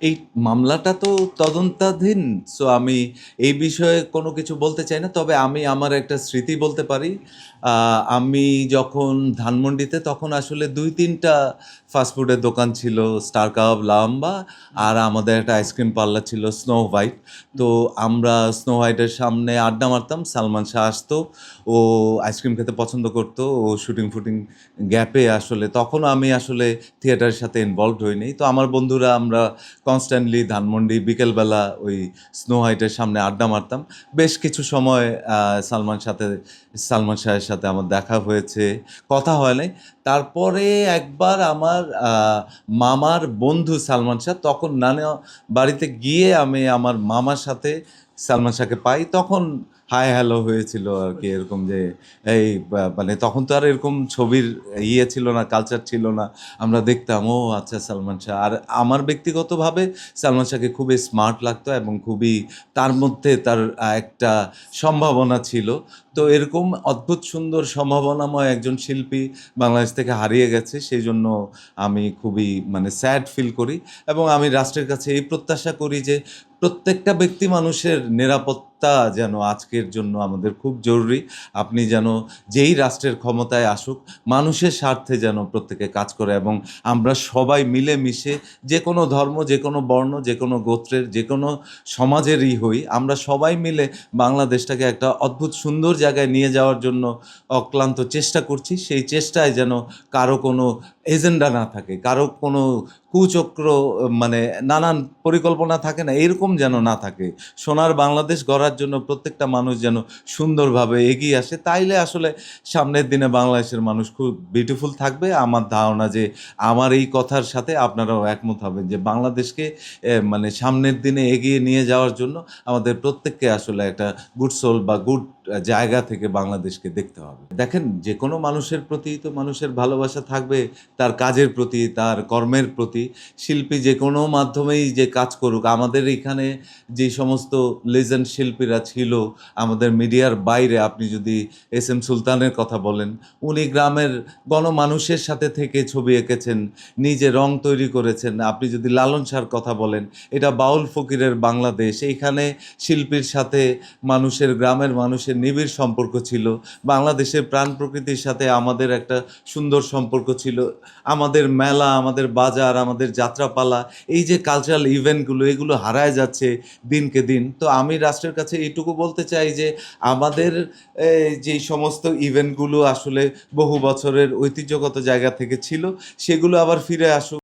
এই মামলাটা তো তদন্তাধীন সো আমি এই বিষয়ে কোনো কিছু বলতে চাই না, তবে আমি আমার একটা স্মৃতি বলতে পারি। আমি যখন ধানমন্ডিতে, তখন আসলে দুই তিনটা ফাস্টফুডের দোকান ছিল স্টার কাবাব লাম্বা আর আমাদের একটা আইসক্রিম পার্লার ছিল স্নো হোয়াইট তো আমরা স্নো হোয়াইটের সামনে আড্ডা মারতাম, সালমান শাহ আসতো, ও আইসক্রিম খেতে পছন্দ করতো, ও শুটিং ফুটিং গ্যাপে আসলে তখন আমি আসলে থিয়েটারের সাথে ইনভলভ হইনি তো আমার বন্ধুরা, আমরা কনস্ট্যান্টলি ধানমন্ডি, বিকেলবেলা ওই স্নো হাইটের সামনে আড্ডা মারতাম। বেশ কিছু সময় সালমান সাথে, সালমান শাহের সাথে আমার দেখা হয়েছে, কথা হয় নাই। তারপরে একবার আমার মামার বন্ধু সালমান শাহ তখন নানা বাড়িতে গিয়ে আমি আমার মামার সাথে সালমান শাহকে পাই, তখন হাই হ্যালো হয়েছিল আর কি, এরকম যে এই মানে তখন তো আর এরকম ছবির ইয়ে ছিল না কালচার ছিল না, আমরা দেখতাম, ও আচ্ছা সালমান শাহ। আর আমার ব্যক্তিগতভাবে সালমান শাহকে খুবই স্মার্ট লাগতো এবং খুবই তার মধ্যে তার একটা সম্ভাবনা ছিল। তো এরকম অদ্ভুত সুন্দর সম্ভাবনাময় একজন শিল্পী বাংলাদেশ থেকে হারিয়ে গেছে, সেই জন্য আমি খুবই মানে স্যাড ফিল করি এবং আমি রাষ্ট্রের কাছে এই প্রত্যাশা করি যে প্রত্যেকটা ব্যক্তি মানুষের নিরাপত্তা যেন আজকের জন্য আমাদের খুব জরুরি। আপনি যেন যেই রাষ্ট্রের ক্ষমতায় আসুক, মানুষের স্বার্থে যেন প্রত্যেকে কাজ করে এবং আমরা সবাই মিলে মিশে যে কোনো ধর্ম যে কোনো বর্ণ যে কোনো গোত্রের যে কোনো সমাজেরই হই, আমরা সবাই মিলে বাংলাদেশটাকে একটা অদ্ভুত সুন্দর জায়গায় নিয়ে যাওয়ার জন্য অক্লান্ত চেষ্টা করছি। সেই চেষ্টায় যেন কারও কোনো এজেন্ডা না থাকে, কারও কোনো কুচক্র মানে নানান পরিকল্পনা থাকে না, এরকম যেন না থাকে। সোনার বাংলাদেশ গড়ার জন্য প্রত্যেকটা মানুষ যেন সুন্দরভাবে এগিয়ে আসে, তাইলে আসলে সামনের দিনে বাংলাদেশের মানুষ খুব বিউটিফুল থাকবে। আমার ধারণা যে আমার এই কথার সাথে আপনারাও একমত হবেন যে বাংলাদেশকে মানে সামনের দিনে এগিয়ে নিয়ে যাওয়ার জন্য আমাদের প্রত্যেককে আসলে একটা গুড সোল বা গুড জায়গা থেকে বাংলাদেশকে দেখতে হবে। দেখেন যে কোনো মানুষের প্রতি তো মানুষের ভালোবাসা থাকবে, তার কাজের প্রতি, তার কর্মের প্রতি। শিল্পী যে কোনো মাধ্যমেই যে কাজ করুক, আমাদের এখানে যে সমস্ত লেজেন্ড শিল্পীরা ছিল, আমাদের মিডিয়ার বাইরে, আপনি যদি এস এম সুলতানের কথা বলেন, উনি গ্রামের গণমানুষের সাথে থেকে ছবি এঁকেছেন, নিজে রং তৈরি করেছেন। আপনি যদি লালন শাহর কথা বলেন, এটা বাউল ফকিরের বাংলাদেশ। এইখানে শিল্পীর সাথে মানুষের, গ্রামের মানুষের নিবিড় সম্পর্ক ছিল। বাংলাদেশের প্রাণ প্রকৃতির সাথে আমাদের একটা সুন্দর সম্পর্ক ছিল। আমাদের মেলা, আমাদের বাজার, আমাদের যাত্রাপালা, এই যে কালচারাল ইভেন্টগুলো এগুলো হারায় যাচ্ছে দিনকে দিন। তো আমি রাষ্ট্রের কাছে এইটুকু বলতে চাই যে, আমাদের যে সমস্ত ইভেন্টগুলো আসলে বহু বছরের ঐতিহ্যগত জায়গা থেকে ছিল, সেগুলো আবার ফিরে আসুক।